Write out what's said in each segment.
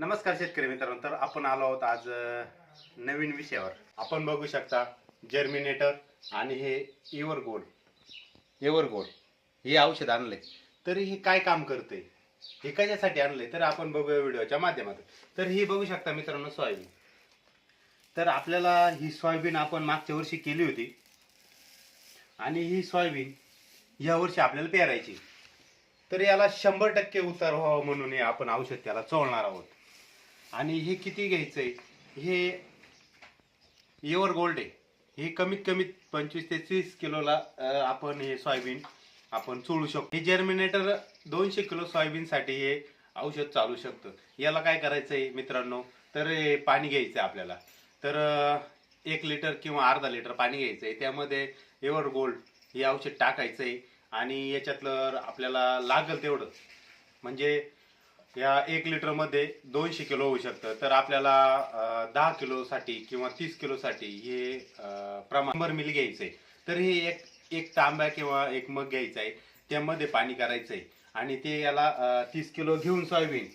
नमस्कार शेतकरी मित्रांनो तर आपण आलो आहोत आज नवीन विषयावर. आपण बघू शकता जर्मिनेटर आणि हे इवर गोल एवर गोल हे औषध आणलंय. तरी हे काय काम करते हे कशासाठी आणलंय? तर आपण बघूया व्हिडिओच्या माध्यमातून. तर ही बघू शकता मित्रांनो सोयाबीन तर आपल्याला ही सोयाबीन आपण मागच्या वर्षी केली होती. आणि ही सोयाबीन या वर्षी आपल्याला पेरायची. तर याला शंभर टक्के उतार व्हावं म्हणून हे आपण औषध त्याला चोळणार आहोत. आणि हे किती घ्यायचं आहे हे एवर गोल्ड आहे. हे कमीत कमी पंचवीस ते तीस किलोला आपण हे सोयाबीन आपण चोळू शकतो. हे जर्मिनेटर दोनशे किलो सोयाबीनसाठी हे औषध चालू शकतं. याला काय करायचं आहे मित्रांनो? तर हे पाणी घ्यायचं आहे आपल्याला. तर एक लिटर किंवा अर्धा लिटर पाणी घ्यायचं आहे त्यामध्ये एवर गोल्ड हे औषध टाकायचं आहे आणि याच्यातलं आपल्याला लागल तेवढं. म्हणजे या एक लिटरमध्ये दोनशे किलो होऊ शकतं. तर आपल्याला दहा दहा किलोसाठी किंवा तीस किलोसाठी हे प्रमाण शंभर मिली घ्यायचंय. तर हे एक एक तांब्या किंवा एक मग घ्यायचा आहे त्यामध्ये पाणी करायचंय. आणि ते याला तीस किलो घेऊन सोयाबीन.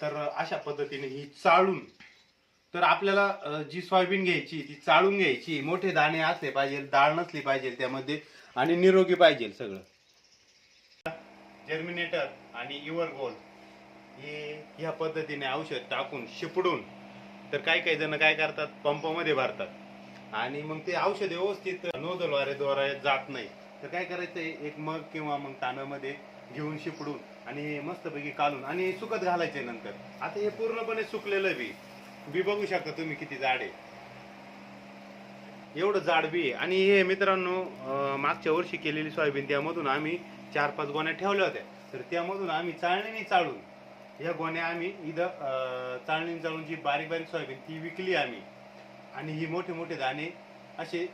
तर अशा पद्धतीने ही चाळून तर आपल्याला जी सोयाबीन घ्यायची ती चाळून घ्यायची. मोठे दाणे असले पाहिजे डाळ नसली पाहिजे त्यामध्ये आणि निरोगी पाहिजे सगळं. जर्मिनेटर आणि युवर गोल्ड हे ह्या पद्धतीने औषध टाकून शिपडून तर काही काही जण काय करतात? पंपामध्ये भरतात. आणि मग ते औषध व्यवस्थित नोदलवारेद्वारे जात नाही. तर काय करायचं एक मग किंवा मग तानामध्ये घेऊन शिपडून आणि मस्तपैकी कालून आणि सुकत घालायचे नंतर. आता हे पूर्णपणे सुकलेलं बी. बी बघू शकता तुम्ही किती जाड आहे. एवढं जाड बी आहे. आणि हे मित्रांनो मागच्या वर्षी केलेली सोयाबीन त्यामधून आम्ही चार पाच गोण्या ठेवल्या होत्या. तर त्यामधून आम्ही चाळणीने चाळून ह्या गोण्या आम्ही इथं चाळणी चाळून जी बारीक बारीक सोयाबीन ती विकली आम्ही. आणि ही मोठे मोठे दाणे असे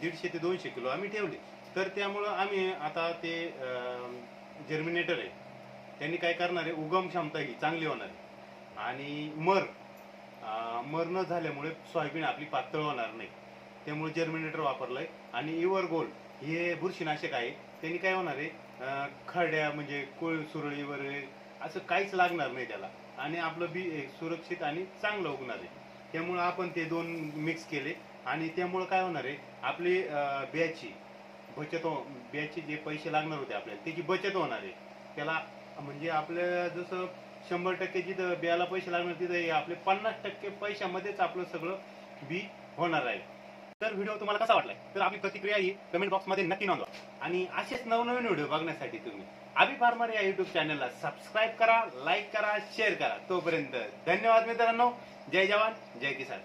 दीडशे ते दोनशे किलो आम्ही ठेवले. तर त्यामुळं आम्ही आता ते जर्मिनेटर आहे. त्यांनी काय करणार आहे उगम क्षमता ही चांगली होणार आहे. आणि मर मर न झाल्यामुळे सोयाबीन आपली पातळ होणार नाही. त्यामुळे जर्मिनेटर आहे आणि इवर गोल्ड हे बुरशीनाशक आहे. त्यांनी काय होणार आहे खड्या खरड्या म्हणजे कोळ सुरळी वगैरे असं काहीच लागणार नाही त्याला. आणि आपलं बी सुरक्षित आणि चांगलं उगणार आहे. त्यामुळं आपण ते दोन मिक्स केले. आणि त्यामुळं काय होणार आहे आपली बियाची बचत हो बियाचे जे पैसे लागणार होते आपल्याला त्याची बचत होणार आहे. त्याला म्हणजे आपल्या जसं शंभर टक्के जिथं बियाला पैसे लागणार तिथं हे आपले पन्नास टक्के पैशामध्येच आपलं सगळं बी होणार आहे. तर व्हिडिओ तुम्हाला कसा वाटलाय? तर आपली प्रतिक्रिया ही कमेंट बॉक्समध्ये नक्की नोंदवा. आणि असेच नवनवीन व्हिडिओ बघण्यासाठी तुम्ही अभि फार्मर या युट्यूब चॅनलला सबस्क्राईब करा लाईक करा शेअर करा. तोपर्यंत धन्यवाद मित्रांनो. जय जवान जय किसान.